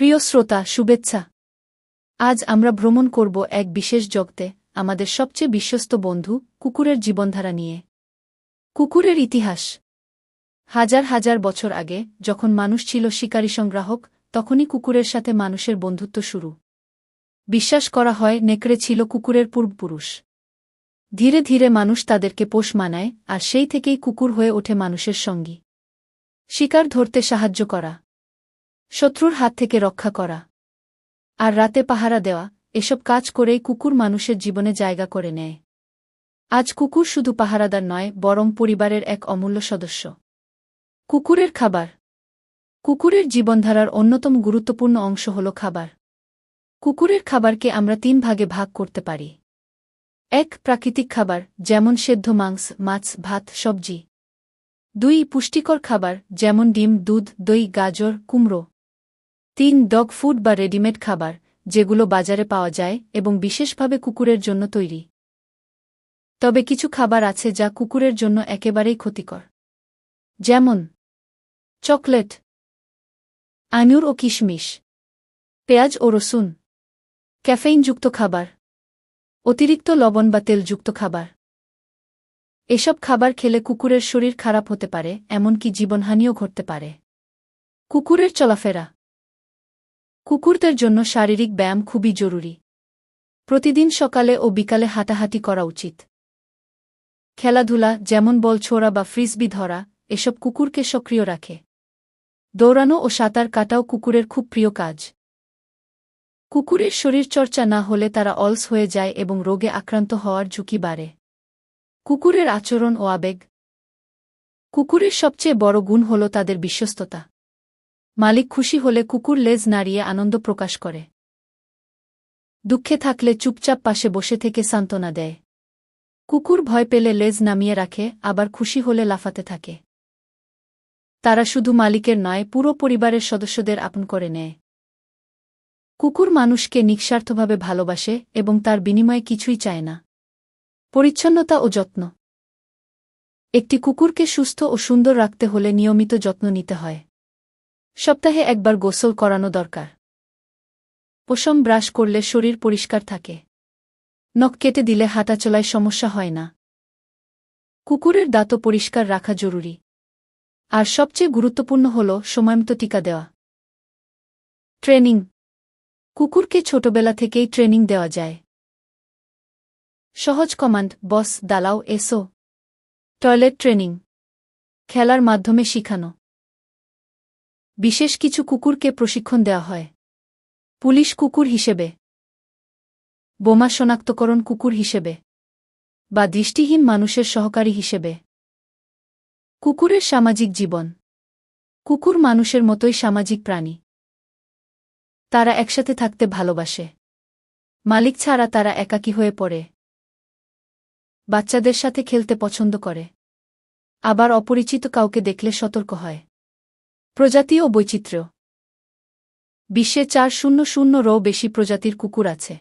প্রিয় শ্রোতা, শুভেচ্ছা। আজ আমরা ভ্রমণ করব এক বিশেষ জগতে, আমাদের সবচেয়ে বিশ্বস্ত বন্ধু, কুকুরের জীবনধারা নিয়ে। কুকুরের ইতিহাস। হাজার হাজার বছর আগে, যখন মানুষ ছিল শিকারী সংগ্রাহক, তখনই কুকুরের সাথে মানুষের বন্ধুত্ব শুরু। বিশ্বাস করা হয়, নেকড়ে ছিল কুকুরের পূর্বপুরুষ। ধীরে ধীরে মানুষ তাদেরকে পোষ মানায়, আর সেই থেকেই কুকুর হয়ে ওঠে মানুষের সঙ্গী। শিকার ধরতে সাহায্য করা। শত্রুর হাত থেকে রক্ষা করা। আর রাতে পাহারা দেওয়া, এসব কাজ করেই কুকুর মানুষের জীবনে জায়গা করে নেয়। আজ কুকুর শুধু পাহারাদার নয়, বরং পরিবারের এক অমূল্য সদস্য। কুকুরের খাবার। কুকুরের জীবনধারার অন্যতম গুরুত্বপূর্ণ অংশ হল খাবার। কুকুরের খাবারকে আমরা তিন ভাগে ভাগ করতে পারি। এক, প্রাকৃতিক খাবার, যেমন সেদ্ধ মাংস, মাছ, ভাত, সবজি। দুই, পুষ্টিকর খাবার, যেমন ডিম, দুধ, দই, গাজর, কুমড়ো। তিন ডগ ফুড বা রেডিমেড খাবার, যেগুলো বাজারে পাওয়া যায় এবং বিশেষভাবে কুকুরের জন্য তৈরি। তবে কিছু খাবার আছে যা কুকুরের জন্য একেবারেই ক্ষতিকর। যেমন, চকলেট আনুর ও কিশমিশ, পেঁয়াজ ও রসুন, ক্যাফেইনযুক্ত খাবার, অতিরিক্ত লবণ বা তেলযুক্ত খাবার। এসব খাবার খেলে কুকুরের শরীর খারাপ হতে পারে, এমনকি জীবনহানিও ঘটতে পারে। কুকুরের চলাফেরা কুকুরদের জন্য শারীরিক ব্যায়াম খুবই জরুরি। প্রতিদিন সকালে ও বিকালে হাঁটাহাঁটি করা উচিত। খেলাধুলা, যেমন বল ছোড়া বা ফ্রিসবি ধরা, এসব কুকুরকে সক্রিয় রাখে। দৌড়ানো ও সাঁতার কাটাও কুকুরের খুব প্রিয় কাজ। কুকুরের শরীরচর্চা না হলে তারা অলস হয়ে যায় এবং রোগে আক্রান্ত হওয়ার ঝুঁকি বাড়ে। কুকুরের আচরণ ও আবেগ। কুকুরের সবচেয়ে বড় গুণ হল তাদের বিশ্বস্ততা। মালিক খুশি হলে কুকুর লেজ নাড়িয়ে আনন্দ প্রকাশ করে। দুঃখে থাকলে চুপচাপ পাশে বসে থেকে সান্ত্বনা দেয়। কুকুর ভয় পেলে লেজ নামিয়ে রাখে, আবার খুশি হলে লাফাতে থাকে। তারা শুধু মালিকের নয়, পুরো পরিবারের সদস্যদের আপন করে নেয়। কুকুর মানুষকে নিঃস্বার্থভাবে ভালোবাসে এবং তার বিনিময়ে কিছুই চায় না। পরিচ্ছন্নতা ও যত্ন। একটি কুকুরকে সুস্থ ও সুন্দর রাখতে হলে নিয়মিত যত্ন নিতে হয়। সপ্তাহে একবার গোসল করানো দরকার। পোষম ব্রাশ করলে শরীর পরিষ্কার থাকে। নখ কেটে দিলে হাঁটাচলায় সমস্যা হয় না। কুকুরের দাঁতও পরিষ্কার রাখা জরুরি। আর সবচেয়ে গুরুত্বপূর্ণ হল সময়মতো টিকা দেওয়া। ট্রেনিং। কুকুরকে ছোটবেলা থেকেই ট্রেনিং দেওয়া যায়। সহজ কমান্ড, বস দালাও এসো। Toilet training. খেলার মাধ্যমে শিখানো। বিশেষ কিছু কুকুরকে প্রশিক্ষণ দেওয়া হয়। পুলিশ কুকুর হিসেবে। বোমা শনাক্তকরণ কুকুর হিসেবে। বা দৃষ্টিহীন মানুষের সহকারী হিসেবে। কুকুরের সামাজিক জীবন। কুকুর মানুষের মতোই সামাজিক প্রাণী। তারা একসাথে থাকতে ভালোবাসে। মালিক ছাড়া তারা একাকী হয়ে পড়ে। বাচ্চাদের সাথে খেলতে পছন্দ করে। আবার অপরিচিত কাউকে দেখলে সতর্ক হয়। প্রজাতি ও বৈচিত্র্য। বিশ্বে চার শূন্য শূন্য রো বেশি প্রজাতির কুকুর আছে।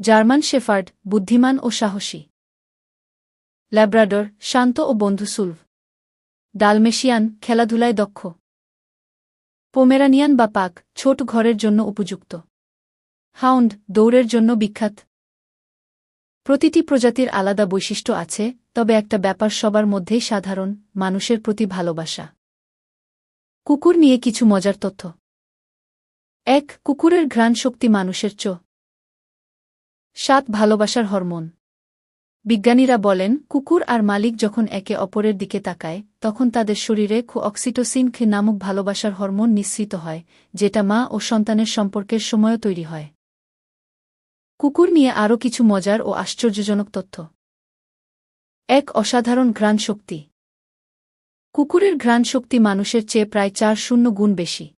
জার্মান শেফার্ড, বুদ্ধিমান ও সাহসী। ল্যাব্রাডর, শান্ত ও বন্ধুসুলভ ডালমেশিয়ান, খেলাধুলায় দক্ষ। পোমেরানিয়ান বা পাক, ছোট ঘরের জন্য উপযুক্ত। হাউন্ড, দৌড়ের জন্য বিখ্যাত। প্রতিটি প্রজাতির আলাদা বৈশিষ্ট্য আছে, তবে একটা ব্যাপার সবার মধ্যেই সাধারণ, মানুষের প্রতি ভালোবাসা। কুকুর নিয়ে কিছু মজার তথ্য। এক, কুকুরের ঘ্রাণ শক্তি মানুষের চো সাত, ভালোবাসার হরমোন। বিজ্ঞানীরা বলেন, কুকুর আর মালিক যখন একে অপরের দিকে তাকায়, তখন তাদের শরীরে খু অক্সিটোসিন খে নামক ভালোবাসার হরমোন নিঃসৃত হয়, যেটা মা ও সন্তানের সম্পর্কের সময়ও তৈরি হয়। কুকুর নিয়ে আরও কিছু মজার ও আশ্চর্যজনক তথ্য। এক, অসাধারণ ঘ্রাণ শক্তি কুকুরের ঘ্রাণ শক্তি মানুষের চেয়ে প্রায় চার শূন্য গুণ বেশি।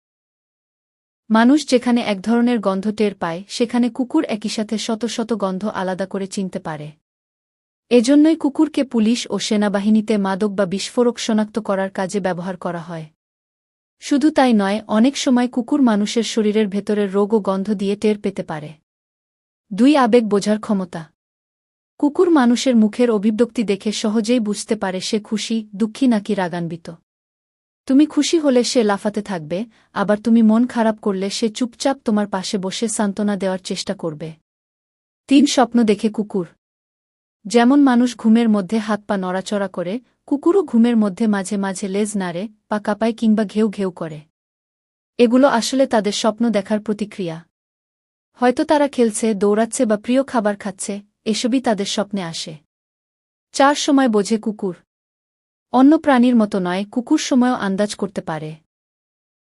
মানুষ যেখানে এক ধরনের গন্ধ টের পায়, সেখানে কুকুর একই সাথে শত শত গন্ধ আলাদা করে চিনতে পারে। এজন্যই কুকুরকে পুলিশ ও সেনাবাহিনীতে মাদক বা বিস্ফোরক শনাক্ত করার কাজে ব্যবহার করা হয়। শুধু তাই নয়, অনেক সময় কুকুর মানুষের শরীরের ভেতরের রোগ ও গন্ধ দিয়ে টের পেতে পারে। দুই আবেগ বোঝার ক্ষমতা। কুকুর মানুষের মুখের অভিব্যক্তি দেখে সহজেই বুঝতে পারে সে খুশি, দুঃখী নাকি রাগান্বিত। তুমি খুশি হলে সে লাফাতে থাকবে, আবার তুমি মন খারাপ করলে সে চুপচাপ তোমার পাশে বসে সান্ত্বনা দেওয়ার চেষ্টা করবে। তিন স্বপ্ন দেখে কুকুর। যেমন মানুষ ঘুমের মধ্যে হাত পা নড়াচড়া করে, কুকুরও ঘুমের মধ্যে মাঝে মাঝে লেজ নাড়ে, পা কাঁপায় কিংবা ঘেউ ঘেউ করে। এগুলো আসলে তাদের স্বপ্ন দেখার প্রতিক্রিয়া। হয়তো তারা খেলছে, দৌড়াচ্ছে বা প্রিয় খাবার খাচ্ছে এসবই তাদের স্বপ্নে আসে। চার সময় বোঝে কুকুর। অন্য প্রাণীর মতো নয়, কুকুর সময়ও আন্দাজ করতে পারে।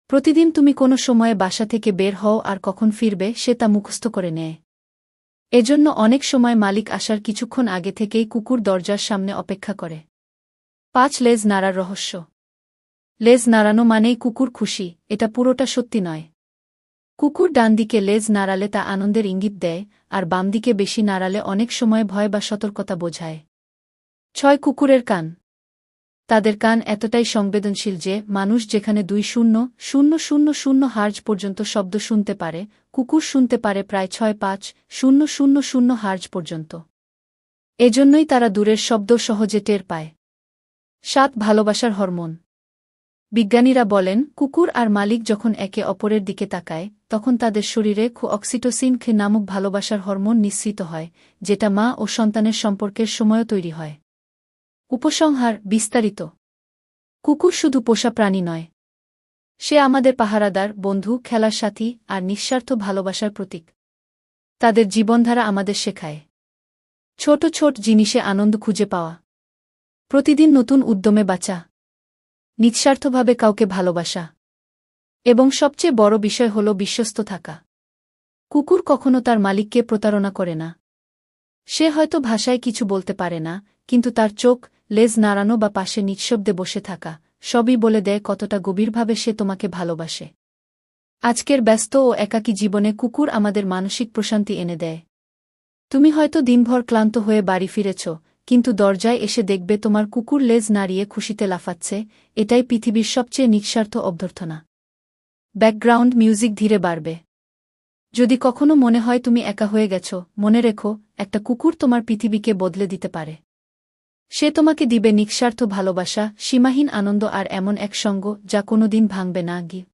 প্রতিদিন তুমি কোনো সময়ে বাসা থেকে বের হও আর কখন ফিরবে, সে তা মুখস্থ করে নেয়। এজন্য অনেক সময় মালিক আসার কিছুক্ষণ আগে থেকেই কুকুর দরজার সামনে অপেক্ষা করে। পাঁচ, লেজ নাড়ার রহস্য। লেজ নাড়ানো মানেই কুকুর খুশি, এটা পুরোটা সত্যি নয়। কুকুর ডান দিকে লেজ নাড়ালে তা আনন্দের ইঙ্গিত দেয় আর বাম দিকে বেশি নাড়ালে অনেক সময় ভয় বা সতর্কতা বোঝায়। ছয় কুকুরের কান। তাদের কান এতটাই সংবেদনশীল যে মানুষ যেখানে দুই শূন্য শূন্য শূন্য শূন্য হার্জ পর্যন্ত শব্দ শুনতে পারে, কুকুর শুনতে পারে প্রায় ছয় পাঁচ, শূন্য শূন্য শূন্য হার্জ পর্যন্ত। এজন্যই তারা দূরের শব্দ সহজে টের পায়। সাত ভালোবাসার হরমোন। বিজ্ঞানীরা বলেন, কুকুর আর মালিক যখন একে অপরের দিকে তাকায়, তখন তাদের শরীরে খু অক্সিটোসিন খে নামক ভালোবাসার হরমোন নিঃসৃত হয়, যেটা মা ও সন্তানের সম্পর্কের সময়ও তৈরি হয়। উপসংহার, বিস্তারিত। কুকুর শুধু পোষা প্রাণী নয়। সে আমাদের পাহারাদার, বন্ধু, খেলার সাথী আর নিঃস্বার্থ ভালোবাসার প্রতীক। তাদের জীবনধারা আমাদের শেখায়। ছোট ছোট জিনিসে আনন্দ খুঁজে পাওয়া। প্রতিদিন নতুন উদ্যমে বাঁচা। নিঃস্বার্থভাবে কাউকে ভালোবাসা। এবং সবচেয়ে বড় বিষয় হল বিশ্বস্ত থাকা। কুকুর কখনো তার মালিককে প্রতারণা করে না। সে হয়তো ভাষায় কিছু বলতে পারে না, কিন্তু তার চোখ, লেজ নাড়ানো বা পাশে নিঃশব্দে বসে থাকা, সবই বলে দেয় কতটা গভীরভাবে সে তোমাকে ভালোবাসে। আজকের ব্যস্ত ও একাকী জীবনে কুকুর আমাদের মানসিক প্রশান্তি এনে দেয়। তুমি হয়তো দিনভর ক্লান্ত হয়ে বাড়ি ফিরেছ কিন্তু দরজায় এসে দেখবে তোমার কুকুর লেজ নাড়িয়ে খুশিতে লাফাচ্ছে, এটাই পৃথিবীর সবচেয়ে নিঃস্বার্থ অভ্যর্থনা। ব্যাকগ্রাউন্ড মিউজিক ধীরে বাড়বে। যদি কখনো মনে হয় তুমি একা হয়ে গেছ, মনে রেখো, একটা কুকুর তোমার পৃথিবীকে বদলে দিতে পারে। সে তোমাকে দিবে নিঃস্বার্থ ভালোবাসা, সীমাহীন আনন্দ আর এমন এক সঙ্গ যা কোনোদিন ভাঙবে না গি